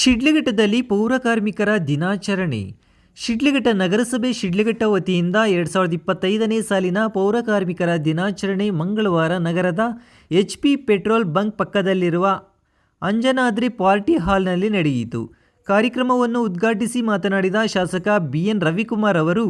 ಶಿಡ್ಲಘಟ್ಟದಲ್ಲಿ ಪೌರಕಾರ್ಮಿಕರ ದಿನಾಚರಣೆ. ಶಿಡ್ಲಘಟ್ಟ ನಗರಸಭೆ ಶಿಡ್ಲಘಟ್ಟ ವತಿಯಿಂದ ಎರಡು ಸಾವಿರದ ಇಪ್ಪತ್ತೈದನೇ ಸಾಲಿನ ಪೌರಕಾರ್ಮಿಕರ ದಿನಾಚರಣೆ ಮಂಗಳವಾರ ನಗರದ ಎಚ್ ಪಿ ಪೆಟ್ರೋಲ್ ಬಂಕ್ ಪಕ್ಕದಲ್ಲಿರುವ ಅಂಜನಾದ್ರಿ ಪಾರ್ಟಿ ಹಾಲ್ನಲ್ಲಿ ನಡೆಯಿತು. ಕಾರ್ಯಕ್ರಮವನ್ನು ಉದ್ಘಾಟಿಸಿ ಮಾತನಾಡಿದ ಶಾಸಕ ಬಿ ಎನ್ ರವಿಕುಮಾರ್ ಅವರು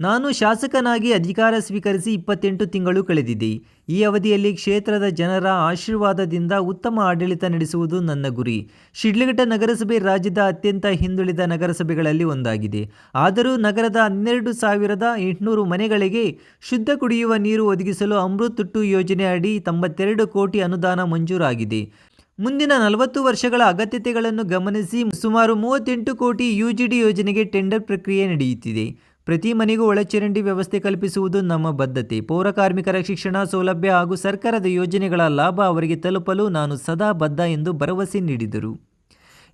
ನಾನು ಶಾಸಕನಾಗಿ ಅಧಿಕಾರ ಸ್ವೀಕರಿಸಿ ಇಪ್ಪತ್ತೆಂಟು ತಿಂಗಳು ಕಳೆದಿದೆ. ಈ ಅವಧಿಯಲ್ಲಿ ಕ್ಷೇತ್ರದ ಜನರ ಆಶೀರ್ವಾದದಿಂದ ಉತ್ತಮ ಆಡಳಿತ ನಡೆಸುವುದು ನನ್ನ ಗುರಿ. ಶಿಡ್ಲಘಟ್ಟ ನಗರಸಭೆ ರಾಜ್ಯದ ಅತ್ಯಂತ ಹಿಂದುಳಿದ ನಗರಸಭೆಗಳಲ್ಲಿ ಒಂದಾಗಿದೆ. ಆದರೂ ನಗರದ ಹನ್ನೆರಡು ಸಾವಿರದ ಎಂಟುನೂರು ಮನೆಗಳಿಗೆ ಶುದ್ಧ ಕುಡಿಯುವ ನೀರು ಒದಗಿಸಲು ಅಮೃತ್ ತುಟ್ಟು ಯೋಜನೆ ಅಡಿ ತೊಂಬತ್ತೆರಡು ಕೋಟಿ ಅನುದಾನ ಮಂಜೂರಾಗಿದೆ. ಮುಂದಿನ ನಲವತ್ತು ವರ್ಷಗಳ ಅಗತ್ಯತೆಗಳನ್ನು ಗಮನಿಸಿ ಸುಮಾರು ಮೂವತ್ತೆಂಟು ಕೋಟಿ ಯುಜಿಡಿ ಯೋಜನೆಗೆ ಟೆಂಡರ್ ಪ್ರಕ್ರಿಯೆ ನಡೆಯುತ್ತಿದೆ. ಪ್ರತಿ ಮನೆಗೂ ಒಳಚರಂಡಿ ವ್ಯವಸ್ಥೆ ಕಲ್ಪಿಸುವುದು ನಮ್ಮ ಬದ್ಧತೆ. ಪೌರ ಕಾರ್ಮಿಕರ ಶಿಕ್ಷಣ ಸೌಲಭ್ಯ ಹಾಗೂ ಸರ್ಕಾರದ ಯೋಜನೆಗಳ ಲಾಭ ಅವರಿಗೆ ತಲುಪಲು ನಾನು ಸದಾ ಬದ್ಧ ಎಂದು ಭರವಸೆ ನೀಡಿದರು.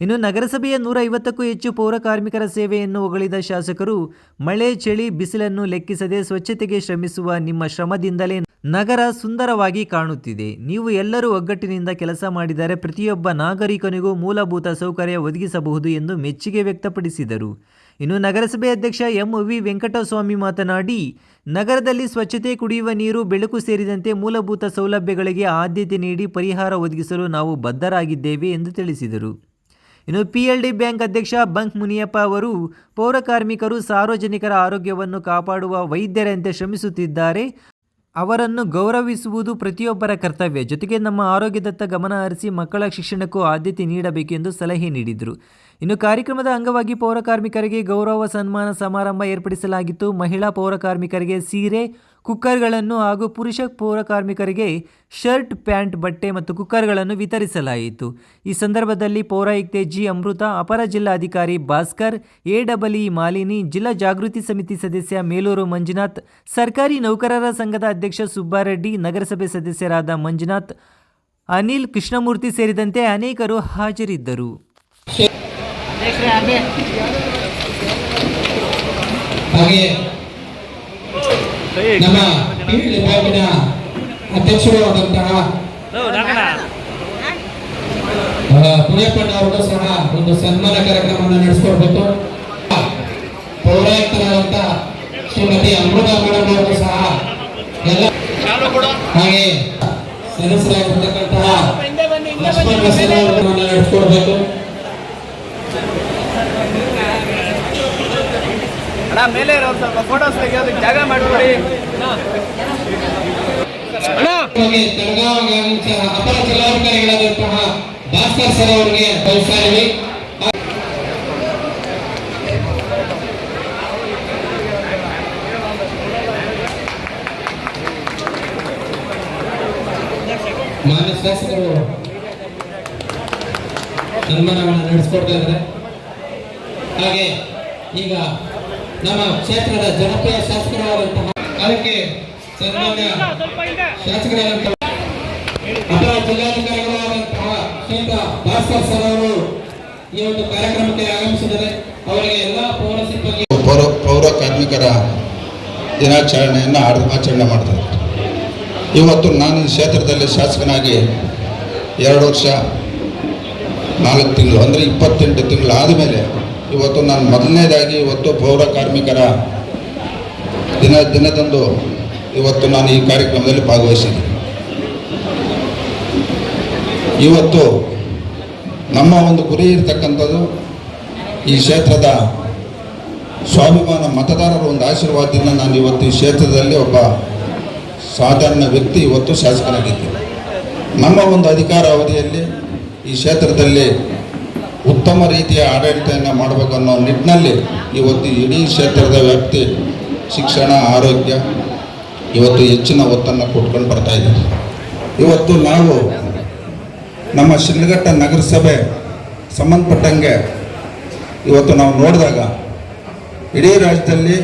ಇನ್ನು ನಗರಸಭೆಯ ನೂರ ಐವತ್ತಕ್ಕೂ ಹೆಚ್ಚು ಪೌರ ಕಾರ್ಮಿಕರ ಸೇವೆಯನ್ನು ಹೊಗಳಿದ ಶಾಸಕರು, ಮಳೆ, ಚಳಿ, ಬಿಸಿಲನ್ನು ಲೆಕ್ಕಿಸದೆ ಸ್ವಚ್ಛತೆಗೆ ಶ್ರಮಿಸುವ ನಿಮ್ಮ ಶ್ರಮದಿಂದಲೇ ನಗರ ಸುಂದರವಾಗಿ ಕಾಣುತ್ತಿದೆ. ನೀವು ಎಲ್ಲರೂ ಒಗ್ಗಟ್ಟಿನಿಂದ ಕೆಲಸ ಮಾಡಿದರೆ ಪ್ರತಿಯೊಬ್ಬ ನಾಗರಿಕನಿಗೂ ಮೂಲಭೂತ ಸೌಕರ್ಯ ಒದಗಿಸಬಹುದು ಎಂದು ಮೆಚ್ಚುಗೆ ವ್ಯಕ್ತಪಡಿಸಿದರು. ಇನ್ನು ನಗರಸಭೆ ಅಧ್ಯಕ್ಷ ಎಂ. ವಿ. ವೆಂಕಟಸ್ವಾಮಿ ಮಾತನಾಡಿ, ನಗರದಲ್ಲಿ ಸ್ವಚ್ಛತೆ, ಕುಡಿಯುವ ನೀರು, ಬೆಳಕು ಸೇರಿದಂತೆ ಮೂಲಭೂತ ಸೌಲಭ್ಯಗಳಿಗೆ ಆದ್ಯತೆ ನೀಡಿ ಪರಿಹಾರ ಒದಗಿಸಲು ನಾವು ಬದ್ಧರಾಗಿದ್ದೇವೆ ಎಂದು ತಿಳಿಸಿದರು. ಇನ್ನು ಪಿಎಲ್ಡಿ ಬ್ಯಾಂಕ್ ಅಧ್ಯಕ್ಷ ಬಂಕ್ ಮುನಿಯಪ್ಪ ಅವರು ಪೌರ ಕಾರ್ಮಿಕರು ಸಾರ್ವಜನಿಕರ ಆರೋಗ್ಯವನ್ನು ಕಾಪಾಡುವ ವೈದ್ಯರಂತೆ ಶ್ರಮಿಸುತ್ತಿದ್ದಾರೆ. ಅವರನ್ನು ಗೌರವಿಸುವುದು ಪ್ರತಿಯೊಬ್ಬರ ಕರ್ತವ್ಯ. ಜೊತೆಗೆ ನಮ್ಮ ಆರೋಗ್ಯದತ್ತ ಗಮನ ಹರಿಸಿ ಮಕ್ಕಳ ಶಿಕ್ಷಣಕ್ಕೂ ಆದ್ಯತೆ ನೀಡಬೇಕೆಂದು ಸಲಹೆ ನೀಡಿದರು. ಇನ್ನು ಕಾರ್ಯಕ್ರಮದ ಅಂಗವಾಗಿ ಪೌರ ಕಾರ್ಮಿಕರಿಗೆ ಗೌರವ ಸನ್ಮಾನ ಸಮಾರಂಭ ಏರ್ಪಡಿಸಲಾಗಿತ್ತು. ಮಹಿಳಾ ಪೌರ ಕಾರ್ಮಿಕರಿಗೆ ಸೀರೆ ಕುಕ್ಕರ್ಗಳನ್ನು ಹಾಗೂ ಪುರುಷ ಪೌರ ಕಾರ್ಮಿಕರಿಗೆ ಶರ್ಟ್, ಪ್ಯಾಂಟ್, ಬಟ್ಟೆ ಮತ್ತು ಕುಕ್ಕರ್ಗಳನ್ನು ವಿತರಿಸಲಾಯಿತು. ಈ ಸಂದರ್ಭದಲ್ಲಿ ಪೌರಾಯುಕ್ತೆ ಜಿ. ಅಮೃತ, ಅಪರ ಜಿಲ್ಲಾಧಿಕಾರಿ Bhaskar, A double E Malini, ಜಿಲ್ಲಾ ಜಾಗೃತಿ ಸಮಿತಿ ಸದಸ್ಯ ಮೇಲೂರು ಮಂಜುನಾಥ್, ಸರ್ಕಾರಿ ನೌಕರರ ಸಂಘದ ಅಧ್ಯಕ್ಷ ಸುಬ್ಬಾರೆಡ್ಡಿ, ನಗರಸಭೆ ಸದಸ್ಯರಾದ ಮಂಜುನಾಥ್, ಅನಿಲ್ ಕೃಷ್ಣಮೂರ್ತಿ ಸೇರಿದಂತೆ ಅನೇಕರು ಹಾಜರಿದ್ದರು. ಹಾಗೆ ನಮ್ಮ ಪೀಳಿಗೆ ಬ್ಯಾಂಕಿನ ಅಧ್ಯಕ್ಷರು ಆದಂತಹ ಪುಣ್ಯಪ್ಪಣ್ಣ ಅವರು ಸಹ ಒಂದು ಸನ್ಮಾನ ಕಾರ್ಯಕ್ರಮವನ್ನು ನಡೆಸಿಕೊಡ್ಬೇಕು. ಪೌರಾಯುಕ್ತರಾದಂತ ಶ್ರೀಮತಿ ಅಮೃತ ಮೇಡಮ್ ಅವರು ಸಹ ಎಲ್ಲ ಹಾಗೆ ಸದಸ್ಯರಾಗಿರ್ತಕ್ಕಂತಹ ನಡೆಸ್ಕೊಡ್ಬೇಕು. ಅಣ್ಣ ಮೇಲೆ ಇರೋರು ಸ್ವಲ್ಪ ಫೋಟೋಸ್ ತೆಗಿಯೋದಕ್ಕೆ ಜಾಗ ಮಾಡಿಕೊಡಿ. ಅಪರ ಜಿಲ್ಲಾಧಿಕಾರಿಗಳಾದಂತಹ ಭಾಸ್ಕರ್ ಸರ್ ಅವರಿಗೆ ಬಯಸ್ತಾ ಇದ್ದೀವಿ ಮಾನ್ಯ ಶಾಸಕರು ಸನ್ಮಾನವನ್ನು ನಡೆಸ್ಕೊಡ್ತಾ ಇದ್ದಾರೆ. ಹಾಗೆ ಈಗ ನಮ್ಮ ಕ್ಷೇತ್ರದ ಜನಪ್ರಿಯ ಶಾಸಕರಾದಂತಹ ಅದಕ್ಕೆ ಸನ್ಮಾನ್ಯ ಶಾಸಕರಾದಂತಹ ಅಪರ ಜಿಲ್ಲಾಧಿಕಾರಿಗಳಾದಂತಹ ಶ್ರೀಮಂತ ಭಾಸ್ಕರ್ ಸರ್ ಅವರು ಈ ಒಂದು ಕಾರ್ಯಕ್ರಮಕ್ಕೆ ಆಗಮಿಸಿದರೆ ಅವರಿಗೆ ಎಲ್ಲ ಪೌರ ಸಿಬ್ಬಂದಿ ಪೌರ ಪೌರ ಕಾರ್ಮಿಕರ ದಿನಾಚರಣೆಯನ್ನು ಆಚರಣೆ ಮಾಡ್ತಾರೆ. ಇವತ್ತು ನಾನು ಈ ಕ್ಷೇತ್ರದಲ್ಲಿ ಶಾಸಕನಾಗಿ ಎರಡು ವರ್ಷ, ನಾಲ್ಕು ತಿಂಗಳು, ಅಂದರೆ ಇಪ್ಪತ್ತೆಂಟು ತಿಂಗಳು ಆದಮೇಲೆ ಇವತ್ತು ನಾನು ಮೊದಲನೇದಾಗಿ ಇವತ್ತು ಪೌರ ಕಾರ್ಮಿಕರ ದಿನ ದಿನದಂದು ಇವತ್ತು ನಾನು ಈ ಕಾರ್ಯಕ್ರಮದಲ್ಲಿ ಭಾಗವಹಿಸಿದೆ. ಇವತ್ತು ನಮ್ಮ ಒಂದು ಗುರಿ ಇರತಕ್ಕಂಥದ್ದು ಈ ಕ್ಷೇತ್ರದ ಸ್ವಾಭಿಮಾನ ಮತದಾರರ ಒಂದು ಆಶೀರ್ವಾದದಿಂದ ನಾನು ಇವತ್ತು ಈ ಕ್ಷೇತ್ರದಲ್ಲಿ ಒಬ್ಬ ಸಾಧಾರಣ ವ್ಯಕ್ತಿ ಇವತ್ತು ಶಾಸಕನಾಗಿದ್ದೀನಿ. ನಮ್ಮ ಒಂದು ಅಧಿಕಾರ ಅವಧಿಯಲ್ಲಿ ಈ ಕ್ಷೇತ್ರದಲ್ಲಿ ಉತ್ತಮ ರೀತಿಯ ಆಡಳಿತವನ್ನು ಮಾಡಬೇಕನ್ನೋ ನಿಟ್ಟಿನಲ್ಲಿ ಇವತ್ತು ಇಡೀ ಕ್ಷೇತ್ರದ ವ್ಯಾಪ್ತಿ ಶಿಕ್ಷಣ, ಆರೋಗ್ಯ ಇವತ್ತು ಹೆಚ್ಚಿನ ಒತ್ತನ್ನು ಕೊಟ್ಕೊಂಡು ಬರ್ತಾ ಇದ್ದೀವಿ ಇವತ್ತು ನಾವು ನಮ್ಮ ಶಿಲ್ಘಟ್ಟ ನಗರಸಭೆ ಸಂಬಂಧಪಟ್ಟಂಗೆ ಇವತ್ತು ನಾವು ನೋಡಿದಾಗ ಇಡೀ ರಾಜ್ಯದಲ್ಲಿ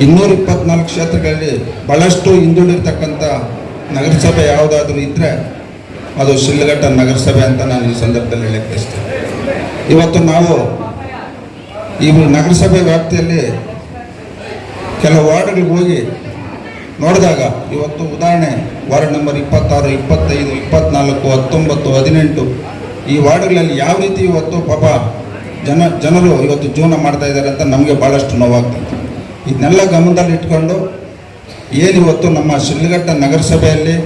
ಇನ್ನೂರ ಇಪ್ಪತ್ನಾಲ್ಕು ಕ್ಷೇತ್ರಗಳಲ್ಲಿ ಭಾಳಷ್ಟು ಹಿಂದುಳಿರ್ತಕ್ಕಂಥ ನಗರಸಭೆ ಯಾವುದಾದ್ರೂ ಇದ್ದರೆ ಅದು ಶಿಲ್ಘಟ್ಟ ನಗರಸಭೆ ಅಂತ ನಾನು ಈ ಸಂದರ್ಭದಲ್ಲಿ ಹೇಳಕ್ಕೆ ಬಯಸ್ತೇನೆ ಇವತ್ತು ನಾವು ಈ ನಗರಸಭೆ ವ್ಯಾಪ್ತಿಯಲ್ಲಿ ಕೆಲವು ವಾರ್ಡ್ಗಳಿಗೆ ಹೋಗಿ ನೋಡಿದಾಗ ಇವತ್ತು ಉದಾಹರಣೆ ವಾರ್ಡ್ ನಂಬರ್ ಇಪ್ಪತ್ತಾರು, ಇಪ್ಪತ್ತೈದು, ಇಪ್ಪತ್ನಾಲ್ಕು, ಹತ್ತೊಂಬತ್ತು, ಹದಿನೆಂಟು ಈ ವಾರ್ಡ್ಗಳಲ್ಲಿ ಯಾವ ರೀತಿ ಇವತ್ತು ಪಾಪ ಜನ, ಜನರು ಇವತ್ತು ಜೀವನ ಮಾಡ್ತಾ ಇದ್ದಾರೆ ಅಂತ ನಮಗೆ ಭಾಳಷ್ಟು ನೋವಾಗ್ತದೆ. ಇದನ್ನೆಲ್ಲ ಗಮನದಲ್ಲಿ ಇಟ್ಕೊಂಡು ಏನಿವತ್ತು ನಮ್ಮ ಶಿಲ್ಘಟ್ಟ ನಗರಸಭೆಯಲ್ಲಿ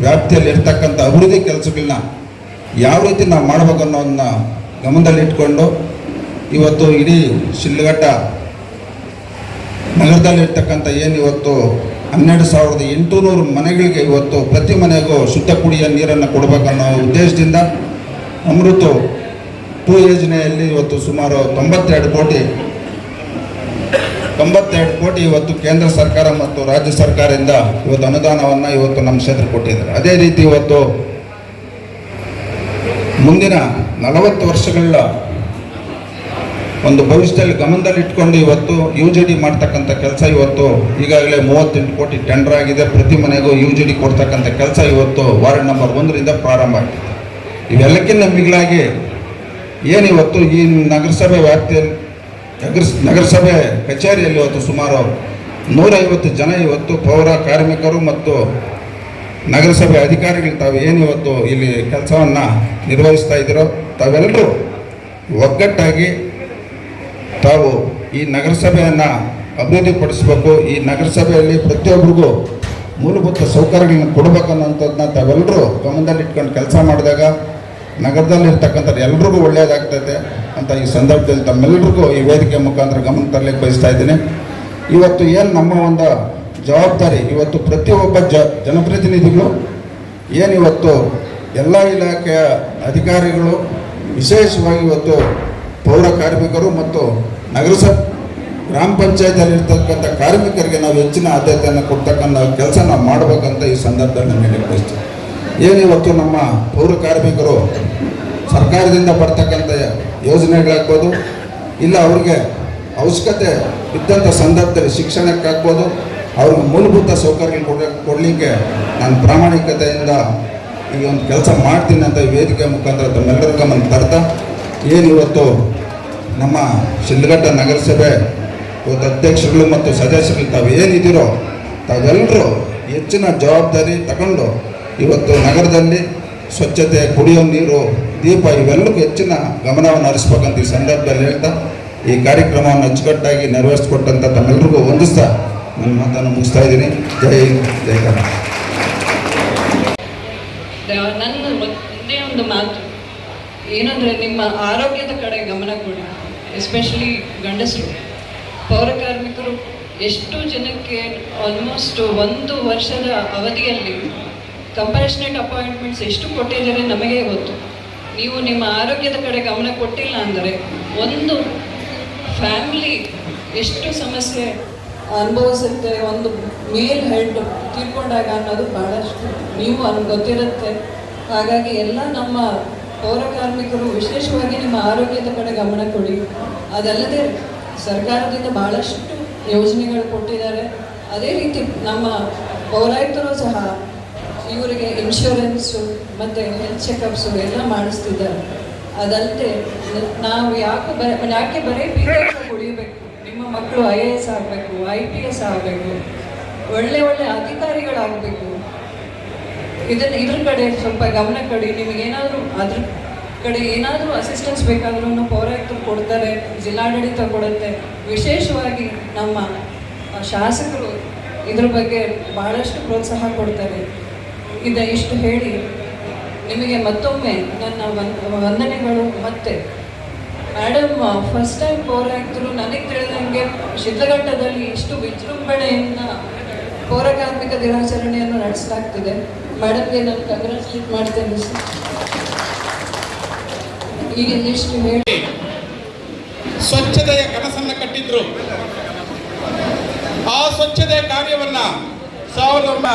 ವ್ಯಾಪ್ತಿಯಲ್ಲಿ ಇರ್ತಕ್ಕಂಥ ಅಭಿವೃದ್ಧಿ ಕೆಲಸಗಳನ್ನ ಯಾವ ರೀತಿ ನಾವು ಮಾಡಬೇಕು ಅನ್ನೋದನ್ನ ಗಮನದಲ್ಲಿ ಇಟ್ಕೊಂಡು ಇವತ್ತು ಇಡೀ ಶಿಲ್ಘಟ್ಟ ನಗರದಲ್ಲಿರ್ತಕ್ಕಂಥ ಏನು ಇವತ್ತು ಹನ್ನೆರಡು ಸಾವಿರದ ಎಂಟುನೂರು ಮನೆಗಳಿಗೆ ಇವತ್ತು ಪ್ರತಿ ಮನೆಗೂ ಶುದ್ಧ ಕುಡಿಯ ನೀರನ್ನು ಕೊಡಬೇಕನ್ನೋ ಉದ್ದೇಶದಿಂದ ಅಮೃತ ಟೂ ಯೋಜನೆಯಲ್ಲಿ ಇವತ್ತು ಸುಮಾರು ತೊಂಬತ್ತೆರಡು ಕೋಟಿ ತೊಂಬತ್ತೆರಡು ಕೋಟಿ ಇವತ್ತು ಕೇಂದ್ರ ಸರ್ಕಾರ ಮತ್ತು ರಾಜ್ಯ ಸರ್ಕಾರದಿಂದ ಇವತ್ತು ಅನುದಾನವನ್ನು ಇವತ್ತು ನಮ್ಮ ಕ್ಷೇತ್ರ ಕೊಟ್ಟಿದ್ದಾರೆ. ಅದೇ ರೀತಿ ಇವತ್ತು ಮುಂದಿನ ನಲವತ್ತು ವರ್ಷಗಳ ಒಂದು ಭವಿಷ್ಯದಲ್ಲಿ ಗಮನದಲ್ಲಿಟ್ಕೊಂಡು ಇವತ್ತು ಯು ಜಿ ಡಿ ಮಾಡ್ತಕ್ಕಂಥ ಕೆಲಸ ಇವತ್ತು ಈಗಾಗಲೇ ಮೂವತ್ತೆಂಟು ಕೋಟಿ ಟೆಂಡರ್ ಆಗಿದೆ. ಪ್ರತಿ ಮನೆಗೂ ಯು ಜಿ ಡಿ ಕೊಡ್ತಕ್ಕಂಥ ಕೆಲಸ ಇವತ್ತು ವಾರ್ಡ್ ನಂಬರ್ ಒಂದರಿಂದ ಪ್ರಾರಂಭ ಆಗಿದೆ ಇವೆಲ್ಲಕ್ಕಿಂತ ಮಿಗಿಲಾಗಿ ಏನಿವತ್ತು ಈ ನಗರಸಭೆ ವ್ಯಾಪ್ತಿಯಲ್ಲಿ ನಗರ ನಗರಸಭೆ ಕಚೇರಿಯಲ್ಲಿ ಇವತ್ತು ಸುಮಾರು ನೂರೈವತ್ತು ಜನ ಇವತ್ತು ಪೌರ ಕಾರ್ಮಿಕರು ಮತ್ತು ನಗರಸಭೆ ಅಧಿಕಾರಿಗಳು ತಾವು ಏನು ಇವತ್ತು ಇಲ್ಲಿ ಕೆಲಸವನ್ನು ನಿರ್ವಹಿಸ್ತಾ ಇದ್ದೀರೋ ತಾವೆಲ್ಲರೂ ಒಗ್ಗಟ್ಟಾಗಿ ತಾವು ಈ ನಗರಸಭೆಯನ್ನು ಅಭಿವೃದ್ಧಿಪಡಿಸಬೇಕು. ಈ ನಗರಸಭೆಯಲ್ಲಿ ಪ್ರತಿಯೊಬ್ಬರಿಗೂ ಮೂಲಭೂತ ಸೌಕರ್ಯಗಳನ್ನು ಕೊಡಬೇಕನ್ನೋಂಥದ್ದನ್ನ ತಾವೆಲ್ಲರೂ ಗಮನದಲ್ಲಿಟ್ಕೊಂಡು ಕೆಲಸ ಮಾಡಿದಾಗ ನಗರದಲ್ಲಿರ್ತಕ್ಕಂಥ ಎಲ್ರಿಗೂ ಒಳ್ಳೆಯದಾಗ್ತೈತೆ ಅಂತ ಈ ಸಂದರ್ಭದಲ್ಲಿ ತಮ್ಮೆಲ್ಲರಿಗೂ ಈ ವೇದಿಕೆ ಮುಖಾಂತರ ಗಮನ ತರಲಿಕ್ಕೆ ಬಯಸ್ತಾ ಇದ್ದೇನೆ. ಇವತ್ತು ಏನು ನಮ್ಮ ಒಂದು ಜವಾಬ್ದಾರಿ? ಇವತ್ತು ಪ್ರತಿಯೊಬ್ಬ ಜ, ಜನಪ್ರತಿನಿಧಿಗಳು ಏನಿವತ್ತು ಎಲ್ಲ ಇಲಾಖೆಯ ಅಧಿಕಾರಿಗಳು, ವಿಶೇಷವಾಗಿ ಇವತ್ತು ಪೌರ ಕಾರ್ಮಿಕರು ಮತ್ತು ನಗರಸಭೆ ಗ್ರಾಮ ಪಂಚಾಯತಿಯಲ್ಲಿ ಇರ್ತಕ್ಕಂಥ ಕಾರ್ಮಿಕರಿಗೆ ನಾವು ಹೆಚ್ಚಿನ ಆದ್ಯತೆಯನ್ನು ಕೊಡ್ತಕ್ಕಂಥ ಕೆಲಸ ನಾವು ಮಾಡಬೇಕಂತ ಈ ಸಂದರ್ಭದಲ್ಲಿ ನಮಗೆ ಬಯಸ್ತೀವಿ ಏನಿವತ್ತು ನಮ್ಮ ಪೌರ ಕಾರ್ಮಿಕರು ಸರ್ಕಾರದಿಂದ ಬರ್ತಕ್ಕಂಥ ಯೋಜನೆಗಳಾಗ್ಬೋದು ಇಲ್ಲ ಅವ್ರಿಗೆ ಅವಶ್ಯಕತೆ ಇದ್ದಂಥ ಸಂದರ್ಭದಲ್ಲಿ ಶಿಕ್ಷಣಕ್ಕಾಗ್ಬೋದು ಅವ್ರಿಗೆ ಮೂಲಭೂತ ಸೌಕರ್ಯ ಕೊಡ ಕೊಡಲಿಕ್ಕೆ ನಾನು ಪ್ರಾಮಾಣಿಕತೆಯಿಂದ ಈ ಒಂದು ಕೆಲಸ ಮಾಡ್ತೀನಿ ಅಂತ ವೇದಿಕೆ ಮುಖಾಂತರ ತಮ್ಮೆಲ್ಲರ ಗಮನ ತರ್ತಾ, ಏನು ಇವತ್ತು ನಮ್ಮ ಶಿಲ್ಘಟ್ಟ ನಗರಸಭೆ ಇವತ್ತು ಅಧ್ಯಕ್ಷರುಗಳು ಮತ್ತು ಸದಸ್ಯರುಗಳು ತಾವು ಏನಿದ್ದೀರೋ ತಾವೆಲ್ಲರೂ ಹೆಚ್ಚಿನ ಜವಾಬ್ದಾರಿ ತಗೊಂಡು ಇವತ್ತು ನಗರದಲ್ಲಿ ಸ್ವಚ್ಛತೆ ಕುಡಿಯೋ ನೀರು, ದೀಪ ಇವೆಲ್ಲಕ್ಕೂ ಹೆಚ್ಚಿನ ಗಮನವನ್ನು ಹರಿಸ್ಬೇಕಂತ ಈ ಸಂದರ್ಭದಲ್ಲಿ ಹೇಳ್ತಾ, ಈ ಕಾರ್ಯಕ್ರಮವನ್ನು ಅಚ್ಚುಕಟ್ಟಾಗಿ ನೆರವೇರಿಸಿಕೊಟ್ಟಂಥ ತಮ್ಮೆಲ್ಲರಿಗೂ ವಂದಿಸ್ತಾ ನನ್ನ ಮಾತನ್ನು ಮುಗಿಸ್ತಾ ಇದ್ದೀನಿ. ಜೈ ಹಿಂದ್ ನನ್ನ ಒಂದೇ ಒಂದು ಮಾತು. ಏನಂದರೆ ನಿಮ್ಮ ಆರೋಗ್ಯದ ಕಡೆ ಗಮನ ಕೊಡಿ ಎಸ್ಪೆಷಲಿ ಗಂಡಸರು. ಪೌರ ಕಾರ್ಮಿಕರು ಎಷ್ಟು ಜನಕ್ಕೆ ಆಲ್ಮೋಸ್ಟ್ ಒಂದು ವರ್ಷದ ಅವಧಿಯಲ್ಲಿ ಕಂಪ್ಯಾಷನೇಟ್ ಅಪಾಯಿಂಟ್ಮೆಂಟ್ಸ್ ಎಷ್ಟು ಕೊಟ್ಟಿದ್ದಾರೆ ನಮಗೆ ಗೊತ್ತು. ನೀವು ನಿಮ್ಮ ಆರೋಗ್ಯದ ಕಡೆ ಗಮನ ಕೊಟ್ಟಿಲ್ಲ ಅಂದರೆ ಒಂದು ಫ್ಯಾಮಿಲಿ ಎಷ್ಟು ಸಮಸ್ಯೆ ಅನುಭವಿಸುತ್ತೆ, ಒಂದು ಮೇಲ್ ಹೆಡ್ ತೀರ್ಕೊಂಡಾಗ ಅನ್ನೋದು ಬಹಳಷ್ಟು ನೀವು ಅನ್ ಗೊತ್ತಿರುತ್ತೆ. ಹಾಗಾಗಿ ಎಲ್ಲ ನಮ್ಮ ಪೌರ ಕಾರ್ಮಿಕರು ವಿಶೇಷವಾಗಿ ನಿಮ್ಮ ಆರೋಗ್ಯದ ಕಡೆ ಗಮನ ಕೊಡಿ. ಅದಲ್ಲದೆ ಸರ್ಕಾರದಿಂದ ಬಹಳಷ್ಟು ಯೋಜನೆಗಳು ಕೊಟ್ಟಿದ್ದಾರೆ. ಅದೇ ರೀತಿ ನಮ್ಮ ಪೌರಾಯುಕ್ತರು ಸಹ ಇವರಿಗೆ ಇನ್ಶೂರೆನ್ಸು ಮತ್ತು ಹೆಲ್ತ್ ಚೆಕಪ್ಸು ಎಲ್ಲ ಮಾಡಿಸ್ತಿದ್ದಾರೆ. ಅದಲ್ಲದೆ ನಾವು ಯಾಕೆ ಯಾಕೆ ಬರೀ ಬಿ ಉಳಿಬೇಕು? ನಿಮ್ಮ ಮಕ್ಕಳು ಐ ಎ ಎಸ್ ಆಗಬೇಕು ಐ ಪಿ ಎಸ್ ಆಗಬೇಕು, ಒಳ್ಳೆ ಒಳ್ಳೆ ಅಧಿಕಾರಿಗಳಾಗಬೇಕು. ಇದನ್ನು ಇದ್ರ ಕಡೆ ಸ್ವಲ್ಪ ಗಮನ ಕೊಡಿ ನಿಮಗೇನಾದರೂ ಅದ್ರ ಕಡೆ ಏನಾದರೂ ಅಸಿಸ್ಟೆನ್ಸ್ ಬೇಕಾದ್ರೂ ಪೌರಾಯುಕ್ತರು ಕೊಡ್ತಾರೆ, ಜಿಲ್ಲಾಡಳಿತ ಕೊಡುತ್ತೆ. ವಿಶೇಷವಾಗಿ ನಮ್ಮ ಶಾಸಕರು ಇದ್ರ ಬಗ್ಗೆ ಬಹಳಷ್ಟು ಪ್ರೋತ್ಸಾಹ ಕೊಡ್ತಾರೆ. ಇದ ಇಷ್ಟು ಹೇಳಿ, ನಿಮಗೆ ಮತ್ತೊಮ್ಮೆ ನನ್ನ ವಂದ- ವಂದನೆಗಳು. ಮತ್ತೆ ಮೇಡಮ್ ಫಸ್ಟ್ ಟೈಮ್ ಪೌರಾಯಿತರು ನನಗೆ ತಿಳಿದಂಗೆ ಶಿಡ್ಲಘಟ್ಟದಲ್ಲಿ ಇಷ್ಟು ವಿಜೃಂಭಣೆಯಿಂದ ಪೌರ ಕಾರ್ಮಿಕ ದಿನಾಚರಣೆಯನ್ನು ನಡೆಸಲಾಗ್ತಿದೆ. ಮೇಡಮ್ಗೆ ನಾನು ಕಂಗ್ರಾಚುಲೇಟ್ ಮಾಡ್ತೇನೆ ಈಗ ಇಷ್ಟು ಹೇಳಿ. ಸ್ವಚ್ಛತೆಯ ಕನಸನ್ನು ಕಟ್ಟಿದ್ರು. ಆ ಸ್ವಚ್ಛತೆಯ ಕಾರ್ಯವನ್ನ ಸಾವಿರದ ಒಂಬ